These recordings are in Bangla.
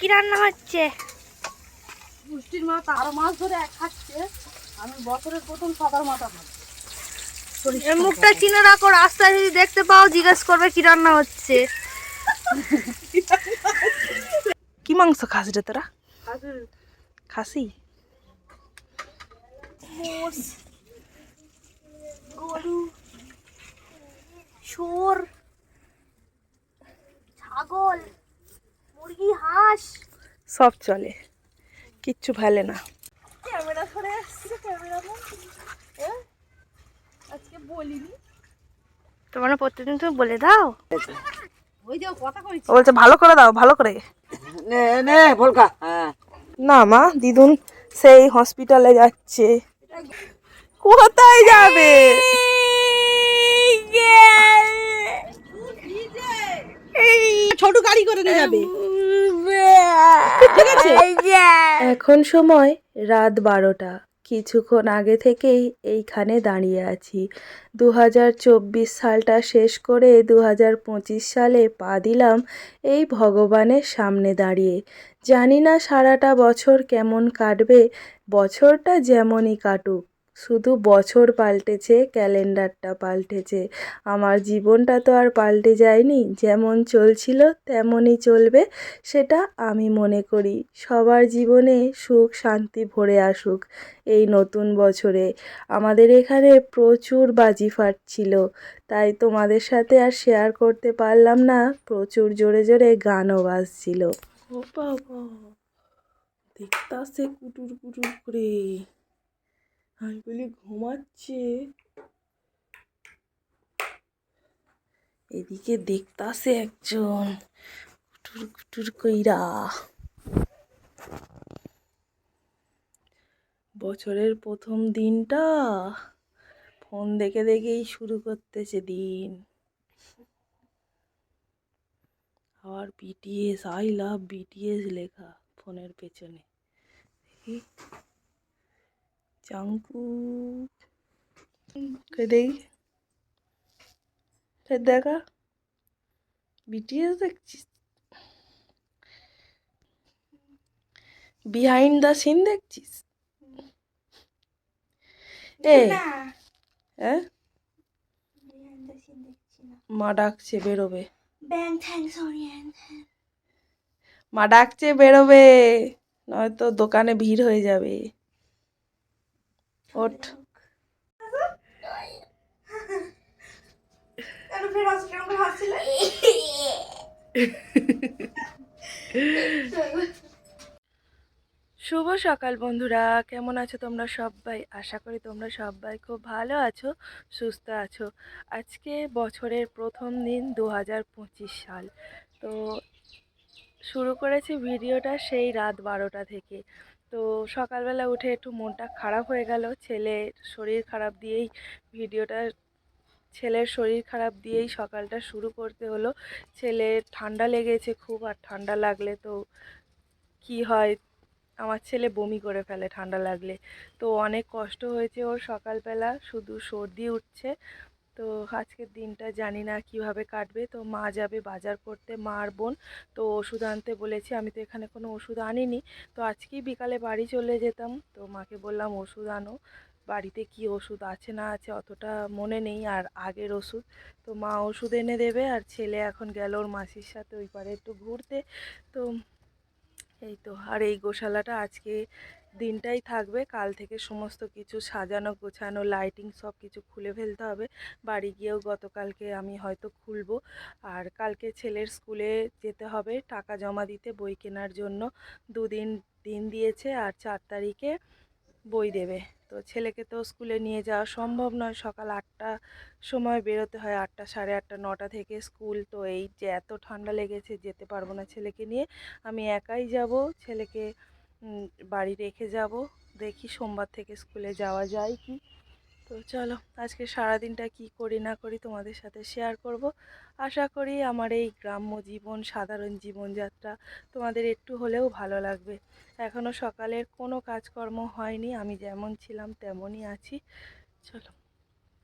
কি রান্না হচ্ছে? পুষ্টির মা তারো মাছ ধরে এক খাচ্ছে। আমি বছরের প্রথম সাঁতার মাথা খাব। এর মুখটা চিনে রাখো রাস্তায় যদি দেখতে পাও জিজ্ঞেস করবে কি রান্না হচ্ছে। কি মাংস খাস রে তোরা? খাসি? মোষ। গরু। শুয়োর ছাগল। মুরগি হাঁস। সব চলে। কিচ্ছু ভালে না। ক্যামেরা ধরে আসছে ক্যামেরা আজকে বলিনি। তোমার প্রত্যেকদিন তুমি বলে দাও। ওই যে কথা কইছি। বলছে ভালো করে দাও ভালো করে। নে নে ভোলকা হ্যাঁ। না মা দিদুন সেই হসপিটালে যাচ্ছে। কোথায় যাবে? ছোট গাড়ি করে নিয়ে যাবে। এখন সময় রাত বারোটা। কিছুক্ষণ আগে থেকেই এইখানে দাঁড়িয়ে আছি। দু হাজার চব্বিশ সালটা শেষ করে দু হাজার পঁচিশ সালে পা দিলাম এই ভগবানের সামনে দাঁড়িয়ে। জানি না সারাটা বছর কেমন কাটবে, বছরটা যেমনই কাটুক। শুধু বছর পাল্টেছে, ক্যালেন্ডারটা পাল্টেছে। আমার জীবনটা তো আর পাল্টে যায়নি, যেমন চলছিল তেমনই চলবে, সেটা আমি মনে করি। সবার জীবনে সুখ, শান্তি ভরে আসুক এই নতুন বছরে। আমাদের এখানে প্রচুর বাজি ফাটছিল, তাই তোমাদের সাথে আর শেয়ার করতে পারলাম না, প্রচুর জোরে জোরে গানও বাজছিল। ও বাবা, দেখতাছে কুটুর কুটুর করে। বলি ঘুমাচ্ছে। এদিকে দেখতাছে একজন। কুটুর কুটুর কইরা। বছরের প্রথম দিনটা ফোন দেখে দেখেই শুরু করতেছে দিন। আবার বিটিএস আই লাভ বিটিএস লেখা ফোনের পেছনে। দেখি। চাঙ্কু কে দেখি। ফের দেখা। বিটিএস দেখছিস? বিহাইন্ড দ্য সিন দেখছিস? এ হ্যাঁ? মা ডাকছে বেরোবে। মা ডাকছে বেরোবে। নয়তো দোকানে ভিড় হয়ে যাবে। ওঠ। শুভ সকাল বন্ধুরা কেমন আছো তোমরা সবাই? আশা করি তোমরা সবাই খুব ভালো আছো সুস্থ আছো। আজকে বছরের প্রথম দিন দু হাজার পঁচিশ সাল। তো শুরু করেছি ভিডিওটা সেই রাত বারোটা থেকে। তো সকালবেলা উঠে একটু মনটা খারাপ হয়ে গেল। ছেলের শরীর খারাপ দিয়েই ভিডিওটা, ছেলের শরীর খারাপ দিয়েই সকালটা শুরু করতে হলো। ছেলে ঠান্ডা লেগেছে খুব আর ঠান্ডা লাগলে তো কি হয়? আমার ছেলে বমি করে ফেলে ঠান্ডা লাগলে। তো অনেক কষ্ট হয়েছে ওর সকালবেলা, শুধু সর্দি উঠছে। তো আজকের দিনটা জানি না কীভাবে কাটবে। তো মা যাবে বাজার করতে মা আর বোন। তো ওষুধ আনতে বলেছি, আমি তো এখানে কোনো ওষুধ আনিনি। তো আজকেই বিকালে বাড়ি চলে যেতাম। তো মাকে বললাম, ওষুধ আনো। বাড়িতে কি ওষুধ আছে না আছে অতটা মনে নেই আর আগের ওষুধ। তো মা ওষুধ এনে দেবে, আর ছেলে এখন গেল ওর মাসির সাথে ওই পারে একটু ঘুরতে। তো এই তো, আর এই গোশালাটা আজকে দিনটাই থাকবে। কাল থেকে সমস্ত কিছু সাজানো, গোছানো লাইটিং সব কিছু খুলে ফেলতে হবে। বাড়ি গিয়েও গতকালকে আমি হয়তো খুলবো। আর কালকে ছেলের স্কুলে যেতে হবে, টাকা জমা দিতে, বই কেনার জন্য। দুদিন, দিন দিয়েছে আর চার তারিখে বই দেবে। তো ছেলেকে তো স্কুলে নিয়ে যাওয়া সম্ভব নয়। সকাল আটটা সময় বেরোতে হয়, আটটা, সাড়ে আটটা, নটা থেকে স্কুল। তো এই যে এত ঠান্ডা লেগেছে, যেতে পারব না ছেলেকে নিয়ে। আমি একাই যাব, ছেলেকে বাড়ি রেখে যাব। দেখি সোমবার থেকে স্কুলে যাওয়া যায় কি। তো চলো, আজকে সারাদিনটা কি করি না করি তোমাদের সাথে শেয়ার করব। আশা করি আমার এই গ্রাম্য জীবন, সাধারণ জীবনযাত্রা তোমাদের একটু হলেও ভালো লাগবে। এখনও সকালের কোনো কাজকর্ম হয়নি, আমি যেমন ছিলাম তেমনই আছি। চলো,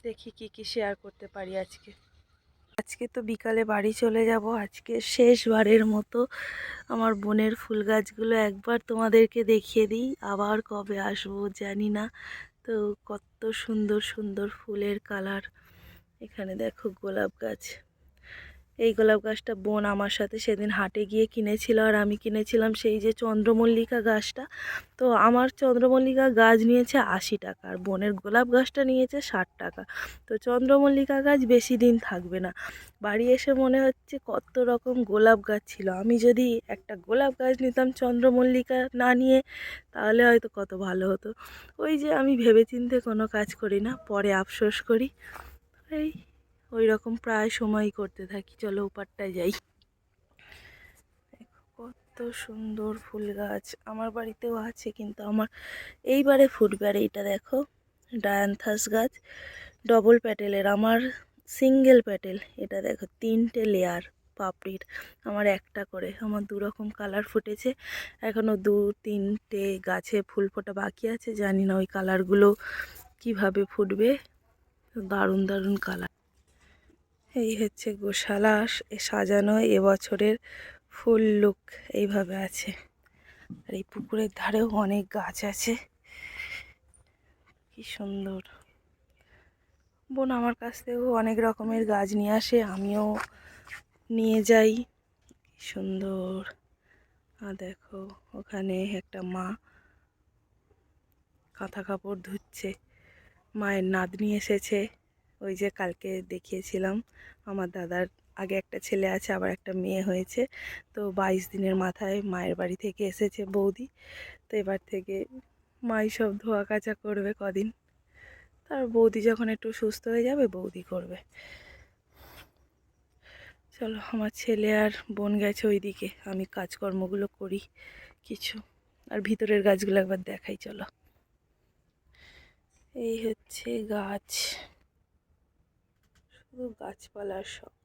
দেখি কি কি শেয়ার করতে পারি আজকে। আজকে তো বিকালে বাড়ি চলে যাব, আজকে শেষবারের মতো আমার বোনের ফুল গাছগুলো একবার তোমাদেরকে দেখিয়ে দিই, আবার কবে আসব জানি না। তো কত সুন্দর সুন্দর ফুলের কালার। এখানে দেখো গোলাপ গাছ। এই গোলাপ গাছটা বোন আমার সাথে সেদিন হাটে গিয়ে কিনেছিল আর আমি কিনেছিলাম সেই যে চন্দ্রমল্লিকা গাছটা। তো আমার চন্দ্রমল্লিকা গাছ নিয়েছে আশি টাকা আর বোনের গোলাপ গাছটা নিয়েছে ষাট টাকা। তো চন্দ্রমল্লিকা গাছ বেশি দিন থাকবে না। বাড়ি এসে মনে হচ্ছে কত রকম গোলাপ গাছ ছিল। আমি যদি একটা গোলাপ গাছ নিতাম চন্দ্রমল্লিকা না নিয়ে, তাহলে হয়তো কত ভালো হতো। ওই যে আমি ভেবেচিন্তে কোনো কাজ করি না, পরে আফসোস করি। এই ওই রকম প্রায় সময়ই করতে থাকি। চলো ওপারটায় যাই। কত সুন্দর ফুল গাছ। আমার বাড়িতেও আছে, কিন্তু আমার এইবারে ফুটবে। আর এইটা দেখো, ডায়ান্থাস গাছ। ডবল প্যাটেলের, আমার সিঙ্গেল প্যাটেল। এটা দেখো, তিনটে লেয়ার পাপড়ির। আমার একটা করে। আমার দু রকম কালার ফুটেছে। এখনও দু, তিনটে গাছে ফুল ফোটা বাকি আছে। জানি না ওই কালারগুলো কীভাবে ফুটবে। দারুণ দারুণ কালার। এই হচ্ছে গোশালা সাজানো এবছরের ফুল লুক এইভাবে আছে। আর এই পুকুরের ধারেও অনেক গাছ আছে। কি সুন্দর। বোন আমার কাছ থেকেও অনেক রকমের গাছ নিয়ে আসে, আমিও নিয়ে যাই। সুন্দর। আর দেখো, ওখানে একটা মা কাঁথা কাপড় ধুচ্ছে, মায়ের নাতনি এসেছে। ওই যে কালকে দেখিয়েছিলাম, আমার দাদার আগে একটা ছেলে আছে, আবার একটা মেয়ে হয়েছে। তো বাইশ দিনের মাথায় মায়ের বাড়ি থেকে এসেছে বৌদি। তো এবার থেকে মাই সব ধোয়া কাচা করবে কদিন। তার বৌদি যখন একটু সুস্থ হয়ে যাবে, বৌদি করবে। চলো, আমার ছেলে আর বোন গেছে ওইদিকে। আমি কাজকর্মগুলো করি কিছু। আর ভিতরের গাছগুলো একবার দেখাই, চলো। এই হচ্ছে গাছ। শুধু গাছপালার শখ।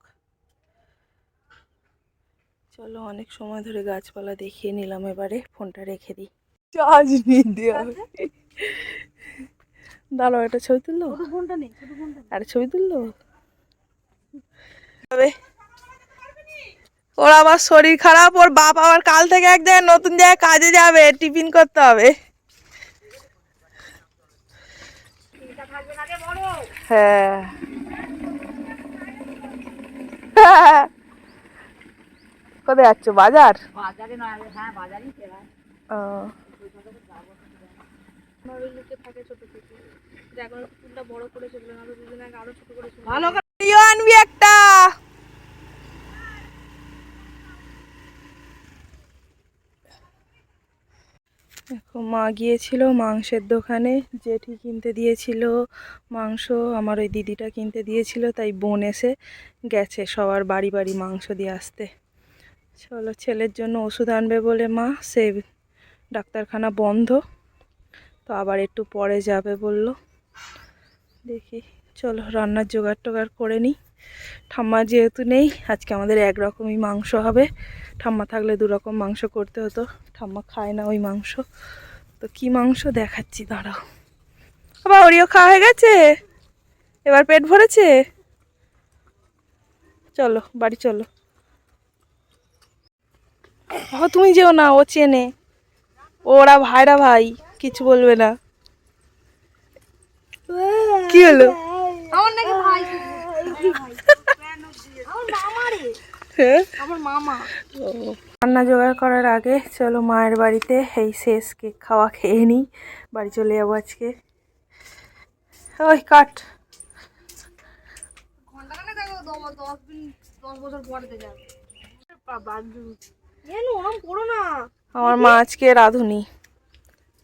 চলো অনেক সময় ধরে গাছপালা দেখিয়ে নিলাম এবারে ফোনটা রেখে দিই। চার্জ নিয়ে দেওয়া দাঁড়াও একটা ছবি তুললো? আর ছবি তুললো? তবে ওর আবার শরীর খারাপ ওর বাপ আবার কাল থেকে এক জায়গায় নতুন জায়গায় কাজে যাবে টিফিন করতে হবে। হ্যাঁ। কোথায় যাচ্ছ? বাজার? বাজারে নয় হ্যাঁ বাজারই ও। আমার ওই লুকে থাকে ছোট থেকে এখন ফুলটা বড় করে চলবে না দুদিন আগে আরও ছোট করে চলবে ভালো করে তুইও আনবি একটা দেখো, মা গিয়েছিল মাংসের দোকানে, জেঠি কিনতে দিয়েছিল মাংস, আমার ওই দিদিটা কিনতে দিয়েছিল, তাই বোন এসে গেছে সবার বাড়ি বাড়ি মাংস দিয়ে আসতে। চলো, ছেলের জন্য ওষুধ আনবে বলে মা, সে ডাক্তারখানা বন্ধ, তো আবার একটু পরে যাবে বলল। দেখি, চলো, রান্নার জোগাড় টোগাড় করে নিই। ঠাম্মা যেহেতু নেই আজকে আমাদের এক রকমই মাংস হবে। ঠাম্মা থাকলে দু রকম মাংস করতে হতো। ঠাম্মা খায় না ওই মাংস। তো কি মাংস? দেখাচ্ছি দাঁড়াও। বাবা ওরিও খাওয়া হয়ে গেছে? এবার পেট ভরেছে? চলো বাড়ি চলো। তুমি যেও না ও চেনে। ওরা ভাইরা ভাই কিছু বলবে না। কি হলো? আমার নাকি ভাই আমার মামা রে হ্যাঁ আমার মামা। রান্না জোগাড় করার আগে চলো মায়ের বাড়িতে এই শেষ কেক খাওয়া খেয়ে নিই। বাড়ি চলে যাব আজকে। ওই কাট। আমার মা আজকে রাঁধুনি।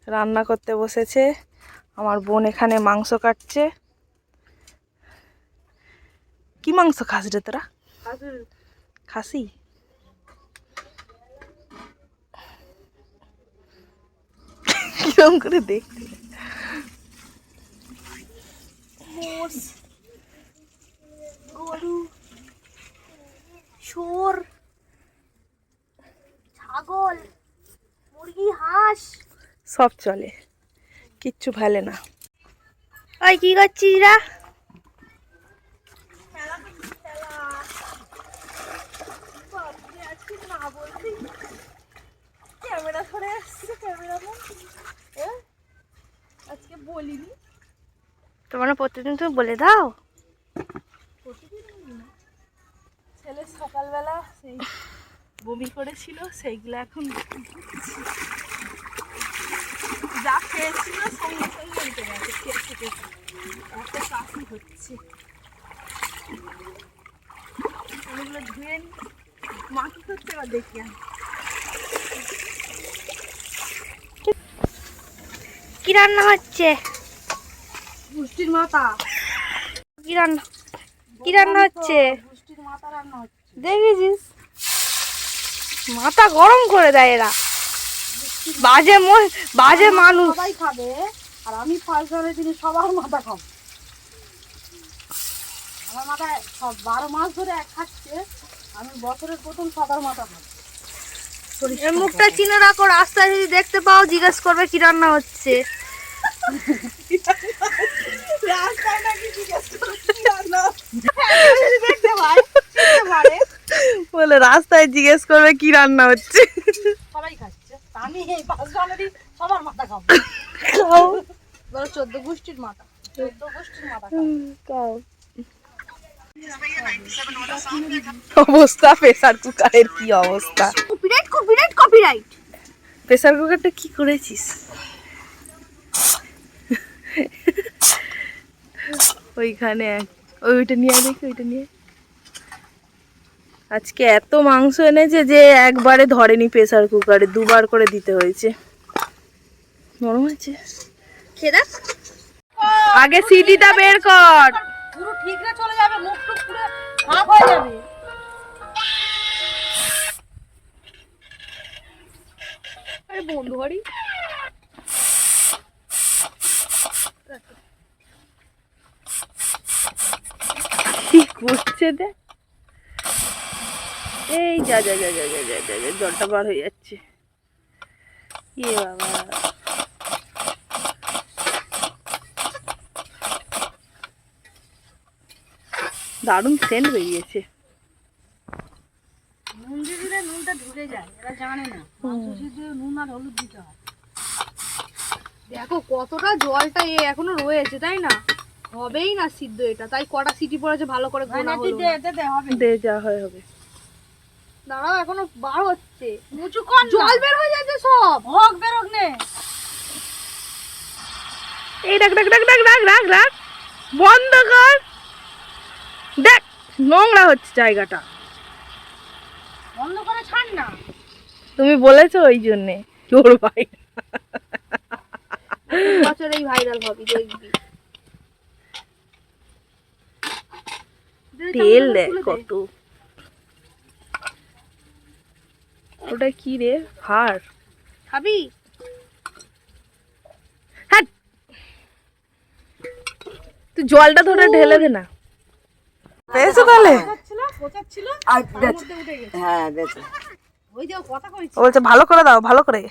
রান্না করতে বসেছে। আমার বোন এখানে মাংস কাটছে। কি মাংস খাস রে তোরা? খাসি কিরম করে দেখতে গরু ছাগল মুরগি হাঁস সব চলে। কিচ্ছু ফেলে না। ওই কি করছিস রা? ক্যামেরা ধরে আসছে ক্যামেরা আজকে বলিনি। তোমার প্রতিদিন তুমি বলে দাও? ছেলে সকালবেলা সেই বমি করেছিল সেইগুলো এখন যা খেয়েছিল সঙ্গে সঙ্গে উঠে গেছে খেতে এত কাশি হচ্ছে। এগুলো ধুয়ে নি। কি এবার দেখি কি রান্না হচ্ছে? পুষ্টির মাথা। কি রান্না কি রান্না হচ্ছে? পুষ্টির মাথা রান্না হচ্ছে। দেখেছিস? মাথা গরম করে দেয় এরা। বাজে মন- বাজে মানুষ। সবাই খাবে আর আমি ফার্স্ট জনের দিনে সবার মাথা খাব। আমার মাথায় সব বারো মাস ধরে এক খাচ্ছে আমি বছরের প্রথম সবার মাথা এর মুখটা চিনে রাখো রাস্তায় যদি দেখতে পাও জিজ্ঞেস করবে কি রান্না হচ্ছে। রাস্তায় নাকি জিজ্ঞেস করে কি রান্না দেখতে বলে রাস্তায় জিজ্ঞেস করবে কি রান্না হচ্ছে। সবাই খাচ্ছে। আমি এই ফার্স্ট জনেরই সবার মাথা খাব। চোদ্দ গোষ্ঠীর মাথা। চোদ্দ গোষ্ঠীর মাথা খাব। অবস্থা প্রেসার কুকারের কি অবস্থা? কপিরাইট কপিরাইট কপিরাইট প্রেসার কুকারটা কি করেছিস? ওইখানে ওইটা নিয়ে দেখি ওইটা নিয়ে আজকে এত মাংস এনেছে যে একবারে ধরেনি প্রেসার কুকারে দুবার করে দিতে হয়েছে। নরম আছে খেয়ে আগে সিটিটা বের কর। পুরো ঠিকরে চলে যাবে মুখ হাফ হয়ে যাবে। আরে বন্ধু কি করছে দেখ। এই যা যা যা যা যা যা জলটা বার হয়ে যাচ্ছে। ইয়ে বাবা। দারুণ সেন্ট বেরিয়েছে। নুন দিয়ে দিলে নুনটা ঢুকে যায় এরা জানে না। মাংস সিদ্ধ নুন আর হলুদ দিতে হয়। দেখো কতটা জলটা এ এখনও রয়েছে তাই না? হবেই না সিদ্ধ এটা তাই কটা সিটি পড়েছে ভালো করে গোনা হলো দে না। দে দে হবে। দে যা হয় হবে। দাঁড়াও এখনও বার হচ্ছে। কর জল বের হয়ে যাচ্ছে সব। হোক বেরোক নে। এই রাখ রাখ রাখ রাখ রাখ রাখ রাখ বন্ধ কর। দেখ নোংরা হচ্ছে জায়গাটা। বন্ধ করে ছাড় না। তুমি বলেছ ওই জন্যে তোর ভাই। বছর এই ভাইরাল হবে দেখবি তেল দেখ কত। ওটা কি রে? হাড়। খাবি? হ্যাঁ। তুই জলটা ধরে ঢেলে দে না। পেয়েছ তাহলে? হ্যাঁ বেশ ওই যে ও কথা কইছে। ও বলছে ভালো করে দাও ভালো করে।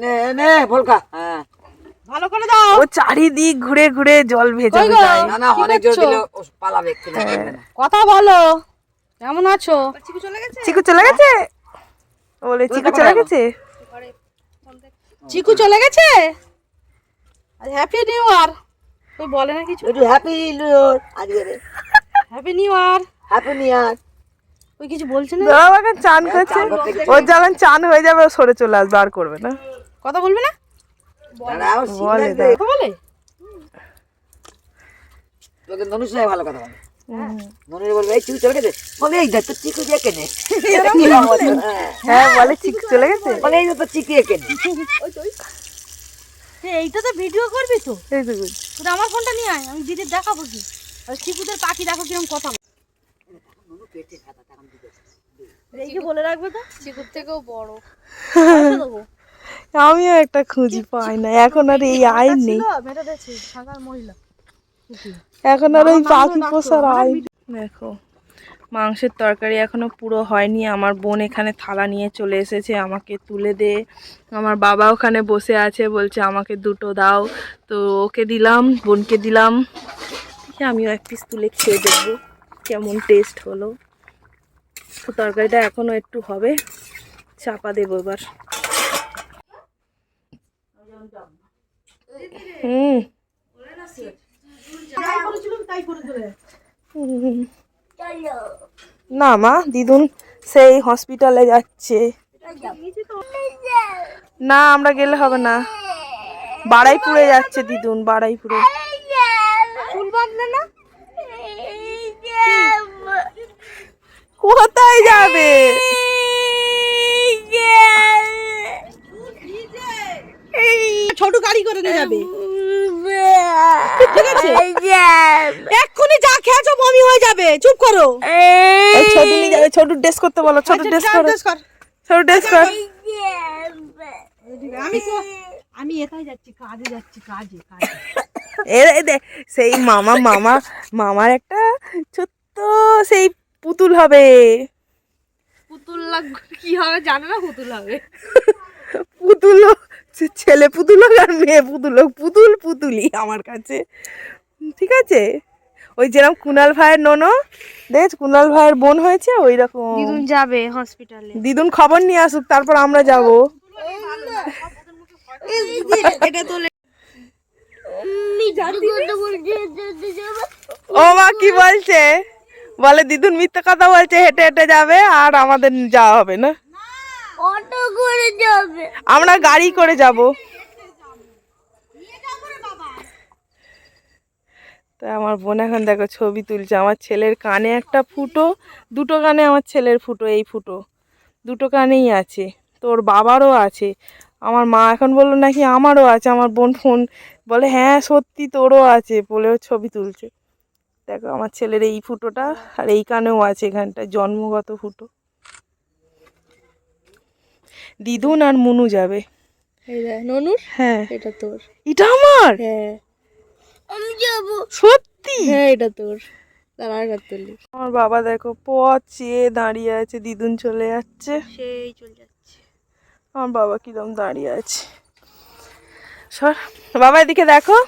নে নে ভোলকা হ্যাঁ। ভালো করে দাও। ও চারিদিক ঘুরে ঘুরে জল ভেজে কই গো? যায় না না অনেক জোর দিলে পালাবে কথা বলো। কেমন আছো? চিকু চলে গেছে? চিকু চলে গেছে? বলে চিকু চলে গেছে? চিকু চলে গেছে? হ্যাপি নিউ ইয়ার ওই বলে না কিছু। একটু হ্যাপি নিউর আজকে রে। Happy new year happy new year ওই কিছু বলছে না? দাদা আমাকে চান করছে। করতে গেছে। ওর যখন চান হয়ে যাবে ও সরে চলে আসবে আর করবে না। কথা বলবে না? বলে কথা বলে? তোকে ননুর সঙ্গে ভালো কথা বলে। ননুর বলবে এই চিকু চলে গেছে? বলে এই তো চিকু দিয়ে কেনে। হ্যাঁ। বলে চিকু চলে গেছে? বলে এই তো চিকু দিয়ে কেনে। এইটা তো ভিডিও করবি তো? এই তো আমার ফোনটা নিয়ে আয় আমি দিদির দেখাবো কি? আর চিকুদের পাখি দেখো কীরকম কথা বলে। বলে রাখবে তো চিকুর থেকেও বড় আমিও একটা খুঁজি পাই না এখন আর এই আইন নেই এখন আর ওই পাখি পোষার আইন দেখো মাংসের তরকারি এখনও পুরো হয়নি আমার বোন এখানে থালা নিয়ে চলে এসেছে আমাকে তুলে দে আমার বাবা ওখানে বসে আছে বলছে আমাকে দুটো দাও তো ওকে দিলাম বোনকে দিলাম আমিও এক পিস তুলে খেয়ে দেখব কেমন টেস্ট হলো। তো তরকারিটা এখনও একটু হবে, চাপা দেবো এবার। হুম। না মা, দিদুন সেই হসপিটালে যাচ্ছে। না, আমরা গেলে হবে না। বাড়াইপুরে যাচ্ছে দিদুন বাড়াইপুরে বাঁধলে না কোথায় যাবে? ছোট গাড়ি করে নিয়ে যাবে। ঠিক আছে? এক্ষুনি যা খেয়েছো বমি হয়ে যাবে। চুপ করো। ছোটু নিয়ে যাবে ছোটু ড্রেস করতে বলো ছোটু ড্রেস আচ্ছা, করো। ছোটু ড্রেস কর। আমি আমি এটাই যাচ্ছি কাজে যাচ্ছি কাজে কাজে। সেই মামা মামা মামার একটা ছোট্ট সেই পুতুল হবে। পুতুল লাগবে কি হবে জানে না পুতুল হবে। পুতুল ছেলে পুতুল হোক আর মেয়ে পুতুল হোক পুতুল পুতুলি আমার কাছে। ঠিক আছে? ওই যেরকম কুনাল ভাইয়ের ননো দেখ কুনাল ভাইয়ের বোন হয়েছে ওই রকম দিদুন যাবে হসপিটালে দিদুন খবর নিয়ে আসুক তারপর আমরা যাব। এটা তো ও মা কি বলছে? বলে দিদুন মিথ্যে কথা বলছে হেঁটে হেঁটে যাবে আর আমাদের যাওয়া হবে না? অটো করে যাবে। আমরা গাড়ি করে যাব। তা আমার বোন এখন দেখো ছবি তুলছে। আমার ছেলের কানে একটা ফুটো দুটো কানে আমার ছেলের ফুটো এই ফুটো। দুটো কানেই আছে। তোর বাবারও আছে। আমার মা এখন বলল নাকি আমারও আছে আমার বোন ফোন। বলে হ্যাঁ সত্যি তোরও আছে বলেও ছবি তুলছে। দেখো আমার ছেলের এই ফুটোটা আর এই কানেও আছে এখানটা জন্মগত ফুটো। দিদুন আর মুনু যাবে। ননুর? হ্যাঁ। এটা তোর। এটা আমার? হ্যাঁ। আমি যাব। সত্যি? হ্যাঁ এটা তোর। আমার বাবা দেখো পথ চেয়ে দাঁড়িয়ে আছে দিদুন চলে যাচ্ছে। সেই চলে যাচ্ছে আমার বাবা কিরম দাঁড়িয়ে আছে। সর, বাবা এদিকে দেখো।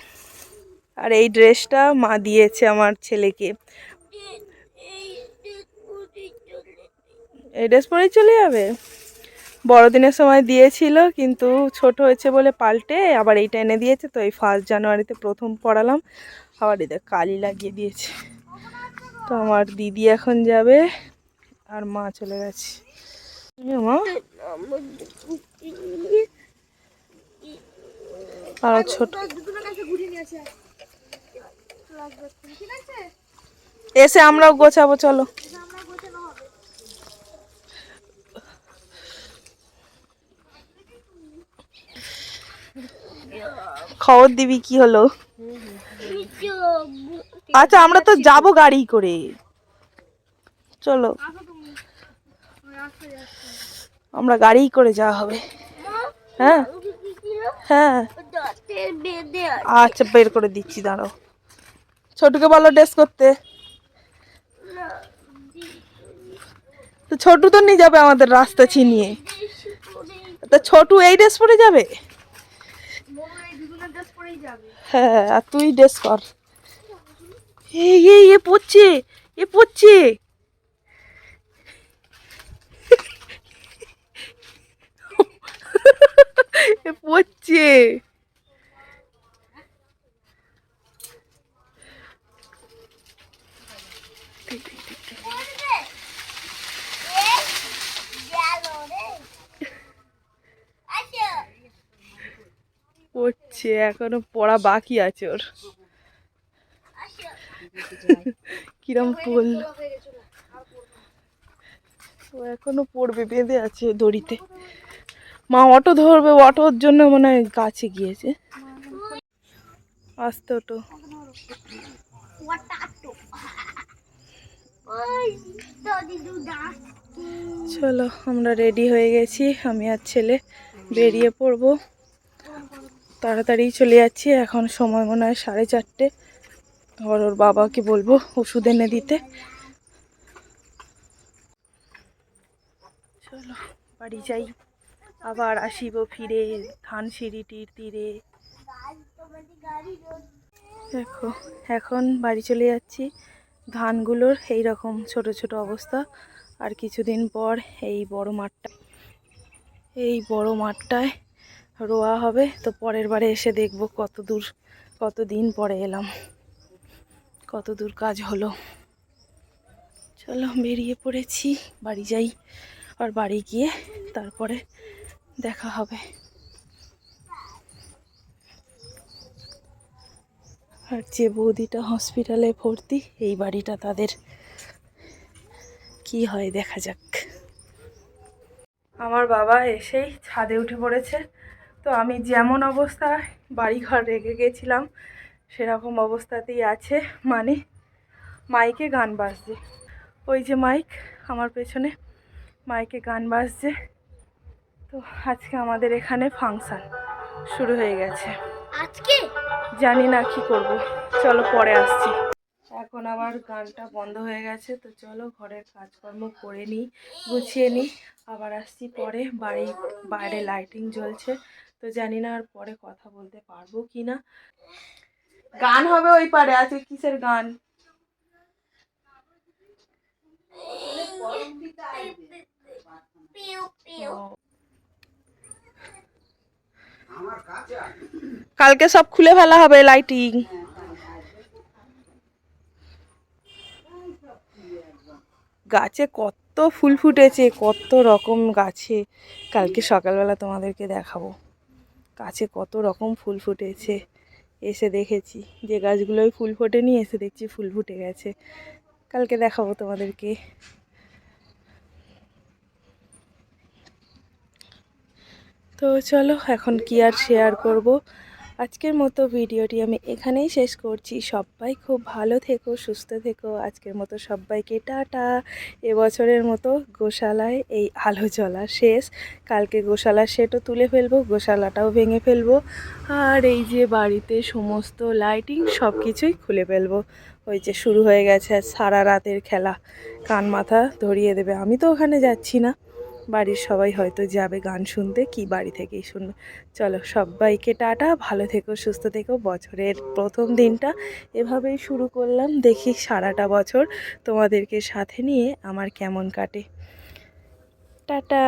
আর এই ড্রেসটা মা দিয়েছে আমার ছেলেকে। এই ড্রেস পরেই চলে যাবে। বড়দিনের সময় দিয়েছিল, কিন্তু ছোট হয়েছে বলে পাল্টে, আবার এইটা এনে দিয়েছে, তো এই ফার্স্ট জানুয়ারিতে প্রথম পড়ালাম আবার এদের কালি লাগিয়ে দিয়েছে। তো আমার দিদি এখন যাবে, আর মা চলে গেছে। এসে আমরাও গোছাবো, চলো। খবর দিবি কি হলো? আচ্ছা আমরা তো যাব গাড়ি করে। চলো। আমরা গাড়ি করে যাওয়া হবে। হ্যাঁ? হ্যাঁ। আচ্ছা বের করে দিচ্ছি, দাঁড়াও। ছোটুকে বলো ড্রেস করতে। তো ছোটু তো নিয়ে যাবে আমাদের রাস্তা চিনিয়ে তা ছোটু এই ড্রেস পরে যাবে? হ্যাঁ আর তুই ড্রেস কর। এ পড়ছে এ পড়ছে এ পড়ছে পড়ছে এখনও পড়া বাকি আছে ওর কিরম পড়ল ও এখনও পড়বে বেঁধে আছে দড়িতে মা অটো ধরবে, অটোর জন্য মনে হয় গাছে গিয়েছে। আসতে অটো চলো, আমরা রেডি হয়ে গেছি। আমি আর ছেলে বেরিয়ে পড়ব। তাড়াতাড়ি চলে যাচ্ছি। এখন সময় মনে হয় সাড়ে চারটে। আবার ওর বাবাকে বলব ওষুধ এনে দিতে। চলো, বাড়ি যাই। আবার আসিব ফিরে ধান সিঁড়িটির তীরে। দেখো, এখন বাড়ি চলে যাচ্ছি। ধানগুলোর এই রকম ছোট ছোট অবস্থা। আর কিছুদিন পর এই বড় মাঠটা, এই বড় মাঠটায় রোয়া হবে। তো পরের বারে এসে দেখব কত দূর, কত দিন পরে এলাম। কত দূর কাজ হলো। চলো বেরিয়ে পড়েছি, বাড়ি যাই। আর বাড়ি গিয়ে তারপরে দেখা হবে। আর যে বৌদিটা হসপিটালে ভর্তি, এই বাড়িটা তাদের। কি হয় দেখা যাক। আমার বাবা এসেই ছাদে উঠে পড়েছে। তো আমি যেমন অবস্থায় বাড়িঘর রেখে গেছিলাম, সেরকম অবস্থাতেই আছে। মানে মাইকে গান বাজছে। ওই যে মাইক, আমার পেছনে মাইকে গান বাজছে। তো আজকে আমাদের এখানে ফাংশান শুরু হয়ে গেছে। আজকে? জানি না কি করব। চলো পরে আসছি। এখন আবার গানটা বন্ধ হয়ে গেছে তো চলো ঘরের কাজকর্ম করে নিই গুছিয়ে নিই। আবার আসছি পরে বাড়ি বাইরে লাইটিং জ্বলছে তো জানি না আর পরে কথা বলতে পারব কি না গান হবে ওই পারে আজকে কিসের গান? পিউ পিউ কালকে সব খুলে ফেলা হবে লাইটিং গাছে কত ফুল ফুটেছে, কত রকম গাছে। কালকে সকালবেলা তোমাদেরকে দেখাবো। গাছে কত রকম ফুল ফুটেছে। এসে দেখেছি। যে গাছগুলোয় ফুল ফোটেনি, এসে দেখছি ফুল ফুটে গেছে। কালকে দেখাবো তোমাদেরকে। তো চলো এখন কি আর শেয়ার করব। আজকের মতো ভিডিওটি আমি এখানেই শেষ করছি। সবাই খুব ভালো থেকো, সুস্থ থেকো। আজকের মতো সবাইকে টাটা। এবছরের মতো গোশালায় এই আলো জ্বলা শেষ। কালকে গোশালার সেটও তুলে ফেলব, গোশালাটাও ভেঙে ফেলব। আর এই যে বাড়িতে সমস্ত লাইটিং সব কিছুই খুলে ফেলব। ওই যে শুরু হয়ে গেছে সারা রাতের খেলা। কান মাথা ধরিয়ে দেবে। আমি তো ওখানে যাচ্ছি না। বাড়ির সবাই হয়তো যাবে গান শুনতে, কি বাড়ি থেকেই শুনবে। চলো সবাইকে টাটা, ভালো থেকো, সুস্থ থেকো। বছরের প্রথম দিনটা এভাবেই শুরু করলাম। দেখি সারাটা বছর তোমাদেরকে সাথে নিয়ে আমার কেমন কাটে। টাটা।